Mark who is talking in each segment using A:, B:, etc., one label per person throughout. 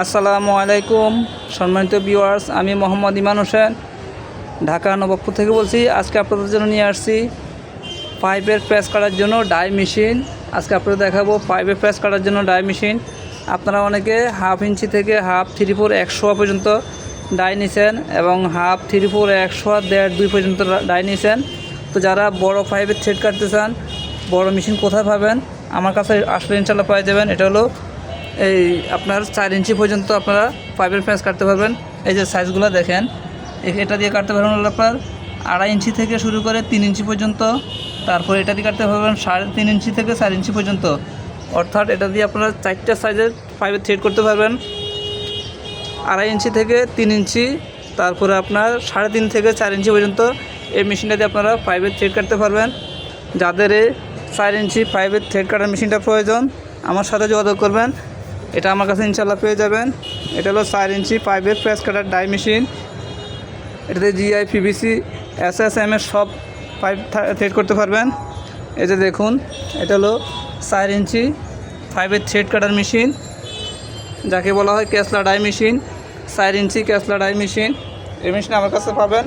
A: আসসালামু আলাইকুম, সম্মানিত ভিউয়ার্স আমি মোহাম্মদ ইমান হোসেন, ঢাকা নবাবপুর থেকে বলছি, আজকে আপনাদের জন্য নিয়ে আসছি পাইপের প্রেস করার জন্য ডাই মেশিন আজকে আপনাদের দেখাবো পাইপের প্রেস করার জন্য ডাই মেশিন আপনারা অনেকে হাফ ইঞ্চি থেকে হাফ থ্রি ফোর একশো পর্যন্ত ডাই নিছেন এবং হাফ থ্রি ফোর একশো দেড় দুই পর্যন্ত ডাই নিছেন। তো যারা বড় পাইপের থ্রেড কাটতে চান, বড় মেশিন কোথায় পাবেন? আমার কাছে আসলে ইনশাল্লাহ পাওয়া যাবেন। এটা হলো এই আপনার চার ইঞ্চি পর্যন্ত আপনারা পাইপের প্যাঁচ কাটতে পারবেন। এই যে সাইজগুলো দেখেন এটা দিয়ে কাটতে পারবেন আপনার আড়াই ইঞ্চি থেকে শুরু করে তিন ইঞ্চি পর্যন্ত। তারপর এটা দিয়ে কাটতে পারবেন সাড়ে তিন ইঞ্চি থেকে চার ইঞ্চি পর্যন্ত। অর্থাৎ এটা দিয়ে আপনারা চারটা সাইজের পাইপের থ্রেড করতে পারবেন। আড়াই ইঞ্চি থেকে তিন ইঞ্চি, তারপরে আপনার সাড়ে তিন থেকে চার ইঞ্চি পর্যন্ত এই মেশিনটা দিয়ে আপনারা পাইপের থ্রেড কাটতে পারবেন। যাদের এই চার ইঞ্চি পাইপের থ্রেড কাটার মেশিনটা প্রয়োজন, আমার সাথে যোগাযোগ করবেন। এটা আমার কাছে ইনশাল্লাহ পেয়ে যাবেন। এটা হলো চার ইঞ্চি পাইপের প্রেস কাটার ডাই মেশিন। এটাতে GI PVC S S M এর সব পাইপ থ্রেড করতে পারবেন। এই যে দেখুন, এটা হলো চার ইঞ্চি পাইপের থ্রেড কাটার মেশিন। যাকে বলা হয় ক্যাসলা ডাই মেশিন, চার ইঞ্চি ক্যাসলা ডাই মেশিন। এই মেশিন আমার কাছে পাবেন।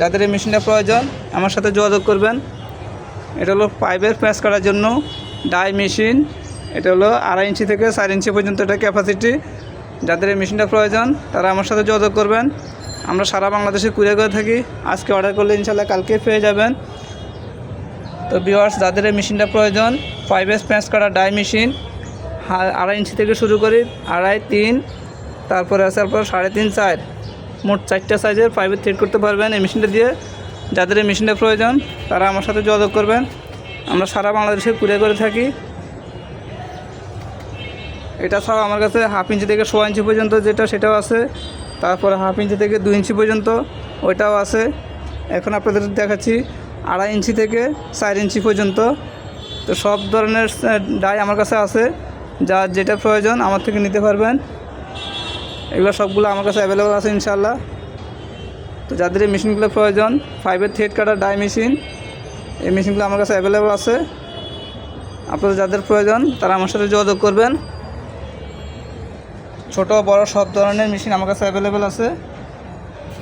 A: যাদের এই মেশিনটা প্রয়োজন, আমার সাথে যোগাযোগ করবেন। এটা হলো পাইপের প্রেস করার জন্য ডাই মেশিন। এটা হলো আড়াই ইঞ্চি থেকে চার ইঞ্চি পর্যন্ত এটা ক্যাপাসিটি যাদের এই মেশিনটা প্রয়োজন, তারা আমার সাথে যোগাযোগ করবেন। আমরা সারা বাংলাদেশে কুরিয়ার করে থাকি। আজকে অর্ডার করলে ইনশাল্লাহ কালকে পেয়ে যাবেন। তো বিওয়ার্স যাদের এই মেশিনটা প্রয়োজন পাইপের প্রেস করা ডাই মেশিন আড়াই ইঞ্চি থেকে শুরু করি, আড়াই, তিন, তারপরে আসার পর সাড়ে তিন, চার। মোট চারটা সাইজের পাইপের থ্রেড করতে পারবেন এই মেশিনটা দিয়ে। যাদের এই মেশিনটা প্রয়োজন, তারা আমার সাথে যোগাযোগ করবেন। আমরা সারা বাংলাদেশে কুরিয়ার করে থাকি। এটা ছাড়াও আমার কাছে হাফ ইঞ্চি থেকে সোয়া ইঞ্চি পর্যন্ত যেটা সেটাও আছে। তারপর হাফ ইঞ্চি থেকে দু ইঞ্চি পর্যন্ত ওইটাও আছে। এখন আপনাদের দেখাচ্ছি আড়াই ইঞ্চি থেকে চার ইঞ্চি পর্যন্ত। তো সব ধরনের ডাই আমার কাছে আছে। যা যেটা প্রয়োজন আমার থেকে নিতে পারবেন। এগুলো সবগুলো আমার কাছে অ্যাভেলেবল আছে ইনশাল্লাহ তো যাদের এই মেশিনগুলো প্রয়োজন ফাইভের থ্রেড কাটার ডাই মেশিন, এই মেশিনগুলো আমার কাছে অ্যাভেলেবল আছে। আপনাদের যাদের প্রয়োজন, তারা আমার সাথে যোগাযোগ করবেন। ছোট, বড় সব ধরনের মেশিন আমার কাছে অ্যাভেলেবেল আছে।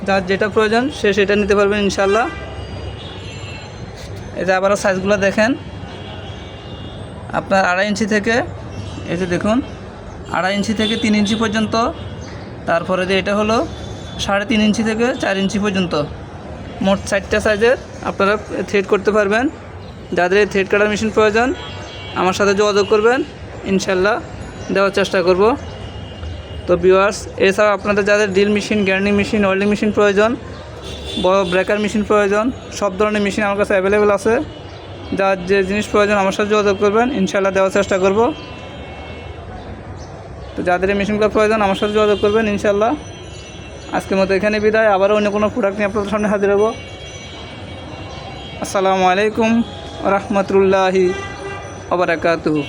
A: যার যেটা প্রয়োজন, সে সেটা নিতে পারবেন ইনশাল্লাহ যে আবারও সাইজগুলো দেখেন। আপনার আড়াই ইঞ্চি থেকে, এই যে দেখুন, আড়াই ইঞ্চি থেকে তিন ইঞ্চি পর্যন্ত। তারপরে যে এটা হলো, সাড়ে তিন ইঞ্চি থেকে চার ইঞ্চি পর্যন্ত। মোট চারটা সাইজের আপনারা থ্রেড করতে পারবেন। যাদের থ্রেড কাটার মেশিন প্রয়োজন, আমার সাথে যোগাযোগ করবেন। ইনশাল্লাহ দেওয়ার চেষ্টা করব। তো ভিউয়ার্স এছাড়াও আপনাদের যাদের drill machine grinding machine welding machine প্রয়োজন, বড় ব্রেকার মেশিন প্রয়োজন, সব ধরনের মেশিন আমার কাছে অ্যাভেলেবেল আছে। যার যে জিনিস প্রয়োজন আমার সাথে যোগাযোগ করবেন ইনশাল্লাহ দেওয়ার চেষ্টা করব। তো যাদের এই মেশিনগুলো প্রয়োজন আমার সাথে যোগাযোগ করবেন ইনশাল্লাহ আজকের মতো এখানে বিদায়। আবারও অন্য কোনো প্রোডাক্ট নিয়ে আপনাদের সামনে হাজির হব। আসসালামু আলাইকুম রহমতুল্লাহি আবরাকাতুহু